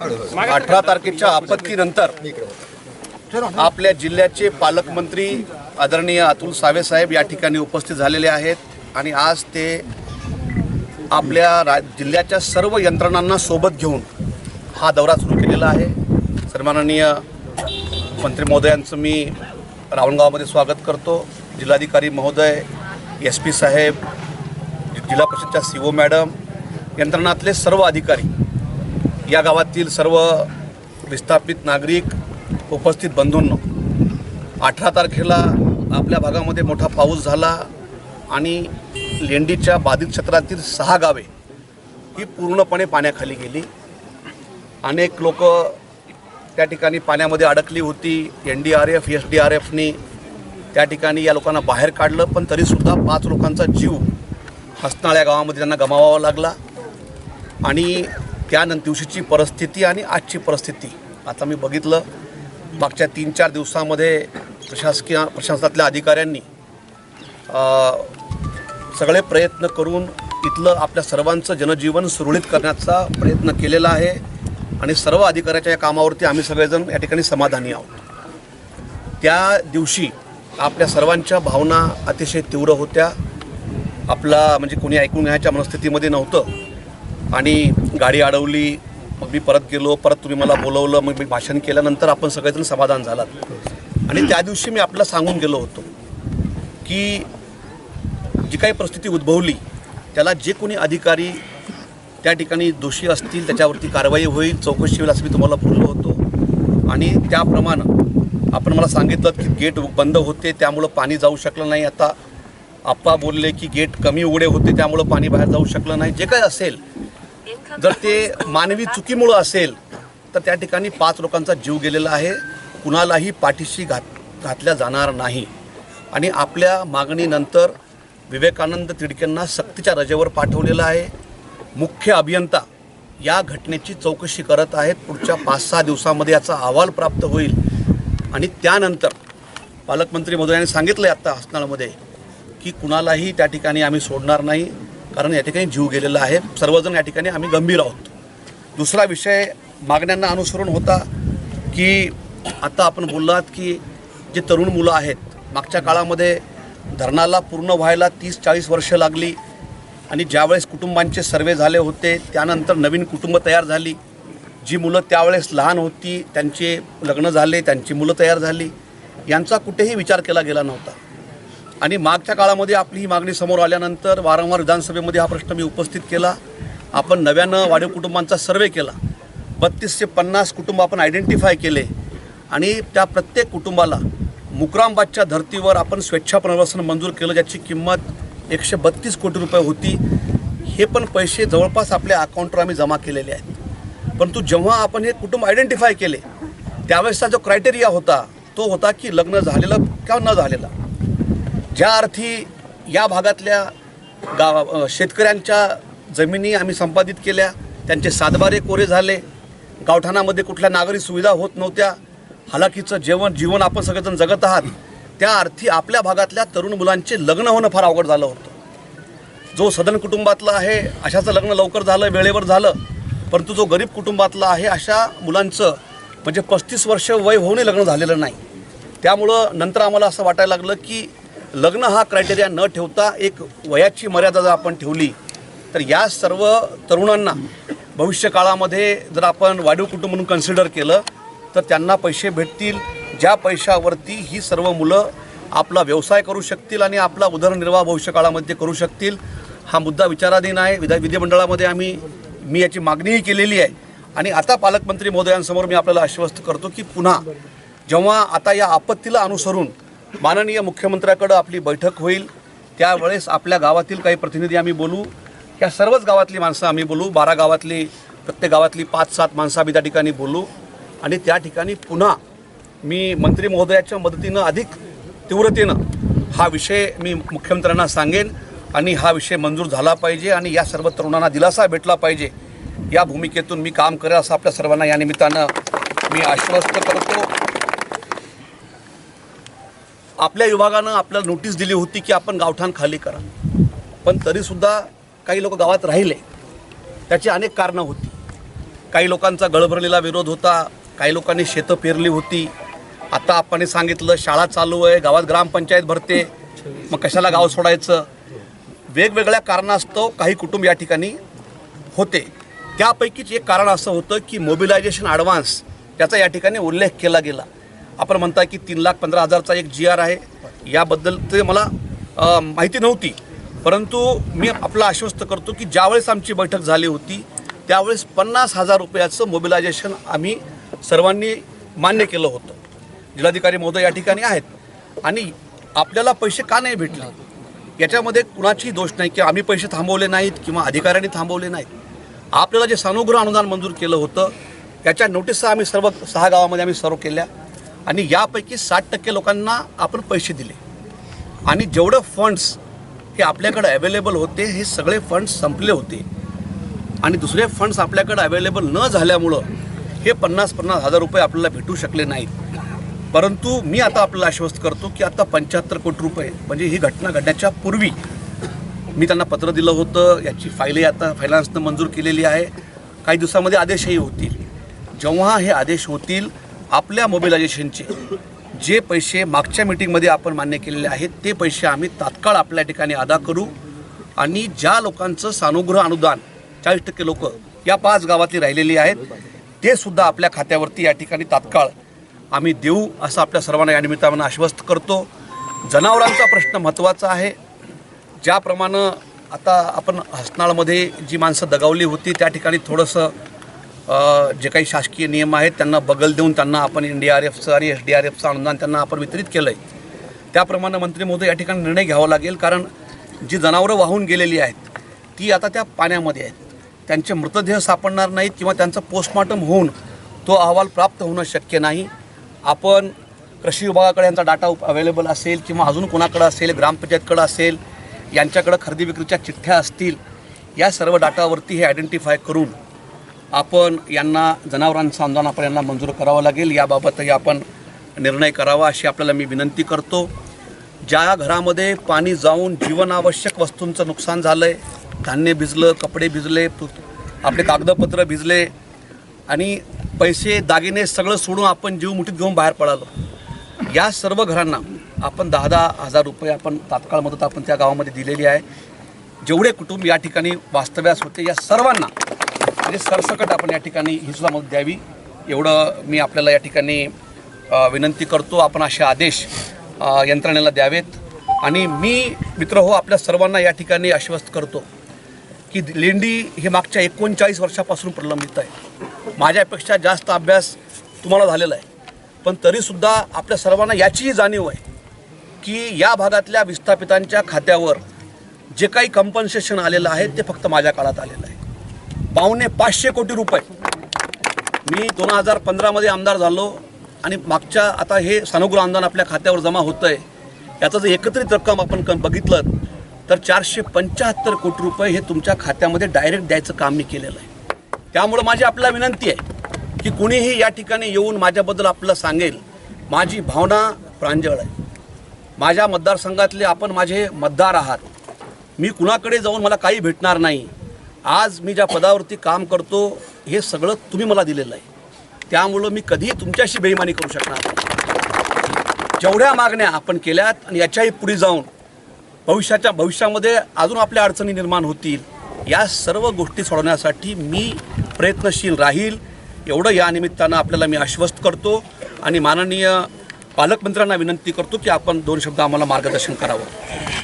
अठरा तारखेच्या आपत्तीनंतर आपल्या जिल्ह्याचे पालकमंत्री आदरणीय अतुल सावे साहेब या ठिकाणी उपस्थित झालेले आहेत आणि आज ते आपल्या रा जिल्ह्याच्या सर्व यंत्रणांना सोबत घेऊन हा दौरा सुरू केलेला आहे. सन्माननीय मंत्री महोदयांचं मी रावणगावमध्ये स्वागत करतो. जिल्हाधिकारी महोदय एस पी साहेब जिल्हा परिषदच्या सी ओ मॅडम यंत्रणातले सर्व अधिकारी या गावातील सर्व विस्थापित नागरिक उपस्थित बंधूंनो अठरा तारखेला आपल्या भागामध्ये मोठा पाऊस झाला आणि लेंडीच्या बाधित क्षेत्रातील सहा गावे ही पूर्णपणे पाण्याखाली गेली. अनेक लोक त्या ठिकाणी पाण्यामध्ये अडकली होती. N D R F S D R एफनी त्या ठिकाणी या लोकांना बाहेर काढलं पण तरीसुद्धा पाच लोकांचा जीव हसनाळ्या गावामध्ये त्यांना गमावावा लागला. आणि त्यानंतर दिवशीची परिस्थिती आणि आजची परिस्थिती. आता मी बघितलं मागच्या तीन चार दिवसामध्ये प्रशासकीय प्रशासनातल्या अधिकाऱ्यांनी सगळे प्रयत्न करून इथलं आपल्या सर्वांचं जनजीवन सुरळीत करण्याचा प्रयत्न केलेला आहे आणि सर्व अधिकाऱ्याच्या या कामावरती आम्ही सगळेजण या ठिकाणी समाधानी आहोत. त्या दिवशी आपल्या सर्वांच्या भावना अतिशय तीव्र होत्या. आपला म्हणजे कोणी ऐकून घ्यायच्या मनस्थितीमध्ये नव्हतं. आणि गाडी अडवली मग मी परत गेलो परत तुम्ही मला बोलवलं मग मी भाषण केल्यानंतर आपण सगळेजण समाधान झालात. आणि त्या दिवशी मी आपल्याला सांगून गेलो होतो की जी काही परिस्थिती उद्भवली त्याला जे कोणी अधिकारी त्या ठिकाणी दोषी असतील त्याच्यावरती कारवाई होईल चौकशी होईल असं मी तुम्हाला बोललो होतो. आणि त्याप्रमाणे आपण मला सांगितलं की गेट बंद होते त्यामुळं पाणी जाऊ शकलं नाही. आता आप्पा बोलले की गेट कमी उघडे होते त्यामुळं पाणी बाहेर जाऊ शकलं नाही. जे काही असेल जर ते मानवी चुकीमुळं असेल तर त्या ठिकाणी पाच लोकांचा जीव गेलेला आहे. कुणालाही पाठीशी घात घातल्या जाणार नाही. आणि आपल्या मागणीनंतर विवेकानंद तिडकेंना सक्तीच्या रजेवर पाठवलेलं आहे. मुख्य अभियंता या घटनेची चौकशी करत आहेत. पुढच्या पाच सहा दिवसामध्ये याचा अहवाल प्राप्त होईल. आणि त्यानंतर पालकमंत्री महोदयांनी सांगितलं आहे आत्ता हसनाळमध्ये की कुणालाही त्या ठिकाणी आम्ही सोडणार नाही. कारण या ठिकाणी जीव गेलेला आहे. सर्वजण या ठिकाणी आम्ही गंभीर आहोत. दुसरा विषय मागण्यांना अनुसरून होता की आता आपण बोललात की जे तरुण मुलं आहेत मागच्या काळामध्ये धरणाला पूर्ण व्हायला तीस चाळीस वर्ष लागली आणि ज्यावेळेस कुटुंबांचे सर्वे झाले होते त्यानंतर नवीन कुटुंब तयार झाली. जी मुलं त्यावेळेस लहान होती त्यांचे लग्न झाले त्यांची मुलं तयार झाली. यांचा कुठेही विचार केला गेला नव्हता. आणि मागच्या काळामध्ये आपली ही मागणी समोर आल्यानंतर वारंवार विधानसभेमध्ये हा प्रश्न मी उपस्थित केला. आपण नव्यानं वाढीव कुटुंबांचा सर्वे केला. बत्तीस ते पन्नास कुटुंब आपण आयडेंटिफाय केले. आणि त्या प्रत्येक कुटुंबाला मुक्रामबादच्या धर्तीवर आपण स्वेच्छा पुनर्वसन मंजूर केलं ज्याची किंमत एकशे बत्तीस कोटी रुपये होती. हे पण पैसे जवळपास आपल्या अकाउंटवर आम्ही जमा केलेले आहेत. परंतु जेव्हा आपण हे कुटुंब आयडेंटिफाय केले त्यावेळेसचा जो क्रायटेरिया होता तो होता की लग्न झालेलं किंवा न झालेलं. ज्या अर्थी या भागातल्या गाव शेतकऱ्यांच्या जमिनी आम्ही संपादित केल्या त्यांचे सातबारे कोरे झाले गावठाणामध्ये कुठल्या नागरी सुविधा होत नव्हत्या हालाकीचं जेवण जीवन आपण सगळेजण जगत आहात त्या अर्थी आपल्या भागातल्या तरुण मुलांचे लग्न होणं फार अवघड झालं होतं. जो सदन कुटुंबातला आहे अशाचं लग्न लवकर झालं वेळेवर झालं परंतु जो गरीब कुटुंबातला आहे अशा मुलांचं म्हणजे पस्तीस वर्ष वय होऊनही लग्न झालेलं नाही. त्यामुळं नंतर आम्हाला असं वाटायला लागलं की लग्न हा क्रायटेरिया न ठेवता एक वयाची मर्यादा जर आपण ठेवली तर या सर्व तरुणांना भविष्य काळामध्ये जर आपण वाढीव कुटुंब म्हणून कन्सिडर केलं तर त्यांना पैसे भेटतील. ज्या पैशावरती ही सर्व मुलं आपला व्यवसाय करू शकतील आणि आपला उदरनिर्वाह भविष्य काळामध्ये करू शकतील हा मुद्दा विचाराधीन आहे. विधा विधिमंडळामध्ये आम्ही मी याची मागणीही केलेली आहे. आणि आता पालकमंत्री महोदयांसमोर मी आपल्याला आश्वस्त करतो की पुन्हा जेव्हा आता या आपत्तीला अनुसरून माननीय मुख्यमंत्र्याकडं आपली बैठक होईल. त्यावेळेस आपल्या गावातील काही प्रतिनिधी आम्ही बोलू. या सर्वच गावातली माणसं आम्ही बोलू. बारा गावातली प्रत्येक गावातली पाच सात माणसं आम्ही त्या ठिकाणी बोलू. आणि त्या ठिकाणी पुन्हा मी मंत्री महोदयाच्या मदतीनं अधिक तीव्रतेनं हा विषय मी मुख्यमंत्र्यांना सांगेन आणि हा विषय मंजूर झाला पाहिजे आणि या सर्व तरुणांना दिलासा भेटला पाहिजे. या भूमिकेतून मी काम करेल असं आपल्या सर्वांना या निमित्तानं मी आश्वस्त करतो. आपल्या विभागानं आपल्याला नोटीस दिली होती की आपण गावठाण खाली करा. पण तरीसुद्धा काही लोक गावात राहिले. त्याची अनेक कारणं होती. काही लोकांचा गळभरलेला विरोध होता. काही लोकांनी शेतं पेरली होती. आता आपण सांगितलं शाळा चालू आहे गावात ग्रामपंचायत भरते. मग कशाला गाव सोडायचं? वेगवेगळ्या कारणास्तव काही कुटुंब या ठिकाणी होते. त्यापैकीच एक कारण असं होतं की मोबिलायझेशन ॲडव्हान्स त्याचा या ठिकाणी उल्लेख केला गेला. आपण म्हणता की तीन लाख पंधरा हजारचा एक जी आर आहे. याबद्दल ते मला माहिती नव्हती. परंतु मी आपला आश्वस्त करतो की ज्यावेळेस आमची बैठक झाली होती त्यावेळेस पन्नास हजार रुपयाचं मोबिलायझेशन आम्ही सर्वांनी मान्य केलं होतं. जिल्हाधिकारी महोदय या ठिकाणी आहेत. आणि आपल्याला पैसे का नाही भेटले? याच्यामध्ये कुणाची दोष नाही की आम्ही पैसे थांबवले नाहीत किंवा अधिकाऱ्यांनी थांबवले नाहीत. आपल्याला जे सानुग्रह अनुदान मंजूर केलं होतं त्याच्या नोटिसा आम्ही सर्व सहा गावामध्ये आम्ही सर्व केल्या. आणि यापैकी साठ टक्के लोकांना आपण पैसे दिले. आणि जेवढं फंड्स हे आपल्याकडे अवेलेबल होते हे सगळे फंड्स संपले होते. आणि दुसरे फंड्स आपल्याकडे अवेलेबल न झाल्यामुळं हे पन्नास पन्नास हजार रुपये आपल्याला भेटू शकले नाहीत. परंतु मी आता आपल्याला आश्वस्त करतो की आता पंच्याहत्तर कोटी रुपये म्हणजे ही घटना घडण्याच्या पूर्वी मी त्यांना पत्र दिलं होतं याची फाईलही आता फायनान्सनं मंजूर केलेली आहे. काही दिवसामध्ये आदेशही होतील. जेव्हा हे आदेश होतील आपल्या मोबिलायझेशनचे जे पैसे मागच्या मिटिंगमध्ये आपण मान्य केलेले आहेत ते पैसे आम्ही तात्काळ आपल्या ठिकाणी अदा करू. आणि ज्या लोकांचं सानुग्रह अनुदान चाळीस टक्के लोक या पाच गावातली राहिलेली आहेत ते सुद्धा आपल्या खात्यावरती या ठिकाणी तात्काळ आम्ही देऊ असं आपल्या सर्वांना या निमित्तानं आश्वस्त करतो. जनावरांचा प्रश्न महत्त्वाचा आहे. ज्याप्रमाणे आता आपण हसनाळमध्ये जी माणसं दगावली होती त्या ठिकाणी थोडंसं जे काही शासकीय नियम आहेत त्यांना बगल देऊन त्यांना आपण एन डी आर एफचं आणि एस डी आर एफचं अनुदान त्यांना आपण वितरित केलं आहे त्याप्रमाणे मंत्री महोदय या ठिकाणी निर्णय घ्यावा लागेल कारण जी जनावरं वाहून गेलेली आहेत ती आता त्या पाण्यामध्ये आहेत. त्यांचे मृतदेह सापडणार नाहीत किंवा त्यांचं पोस्टमॉर्टम होऊन तो अहवाल प्राप्त होणं शक्य नाही. आपण कृषी विभागाकडे यांचा डाटा अवेलेबल असेल किंवा अजून कोणाकडं असेल ग्रामपंचायतकडं असेल यांच्याकडं खरेदी विक्रीच्या चिठ्ठ्या असतील या सर्व डाटावरती हे आयडेंटिफाय करून आपण यांना जनावरांचं आंदोलन आपण यांना मंजूर करावं लागेल. याबाबतही आपण निर्णय करावा अशी आपल्याला मी विनंती करतो. ज्या घरामध्ये पाणी जाऊन जीवनावश्यक वस्तूंचं नुकसान झालं आहे धान्य भिजलं कपडे भिजले आपले कागदपत्र भिजले आणि पैसे दागिने सगळं सोडून आपण जीव मुठीत घेऊन बाहेर पडालो. या सर्व घरांना आपण दहा दहा हजार रुपये आपण तात्काळ मदत आपण त्या गावामध्ये दिलेली आहे. जेवढे कुटुंब या ठिकाणी वास्तव्यास होते या सर्वांना म्हणजे सरसकट आपण या ठिकाणी ही सुद्धा मदत द्यावी. एवढं मी आपल्याला या ठिकाणी विनंती करतो. आपण असे आदेश यंत्रणेला द्यावेत. आणि मी मित्र हो आपल्या सर्वांना या ठिकाणी आश्वस्त करतो की लेंडी हे मागच्या एकोणचाळीस वर्षापासून प्रलंबित आहे. माझ्यापेक्षा जास्त अभ्यास तुम्हाला झालेला आहे. पण तरीसुद्धा आपल्या सर्वांना याचीही जाणीव आहे की या भागातल्या विस्थापितांच्या खात्यावर जे काही कंपन्सेशन आलेलं आहे ते फक्त माझ्या काळात आलेलं आहे. पावणे पाचशे कोटी रुपये. मी दोन हजार पंधरामध्ये आमदार झालो आणि मागच्या आता हे सानुग्रह अनुदान आपल्या खात्यावर जमा होतं आहे याचं जर एकत्रित रक्कम आपण क- बघितलं तर चारशे पंच्याहत्तर कोटी रुपये हे तुमच्या खात्यामध्ये डायरेक्ट द्यायचं काम मी केलेलं आहे. त्यामुळं माझी आपल्याला विनंती आहे की कुणीही या ठिकाणी येऊन माझ्याबद्दल आपलं सांगेल. माझी भावना प्रांजळ आहे. माझ्या मतदारसंघातले आपण माझे मतदार आहात. मी कुणाकडे जाऊन मला काही भेटणार नाही. आज मी ज्या पदावरती काम करतो हे सगळं तुम्ही मला दिलेलं आहे. त्यामुळं मी कधीही तुमच्याशी बेईमानी करू शकणार जेवढ्या मागण्या आपण केल्यात आणि याच्याही पुढे जाऊन भविष्याच्या भविष्यामध्ये अजून आपल्या अडचणी निर्माण होतील या सर्व गोष्टी सोडवण्यासाठी मी प्रयत्नशील राहील. एवढं या निमित्तानं आपल्याला मी आश्वस्त करतो आणि माननीय पालकमंत्र्यांना विनंती करतो की आपण दोन शब्द आम्हाला मार्गदर्शन करावं.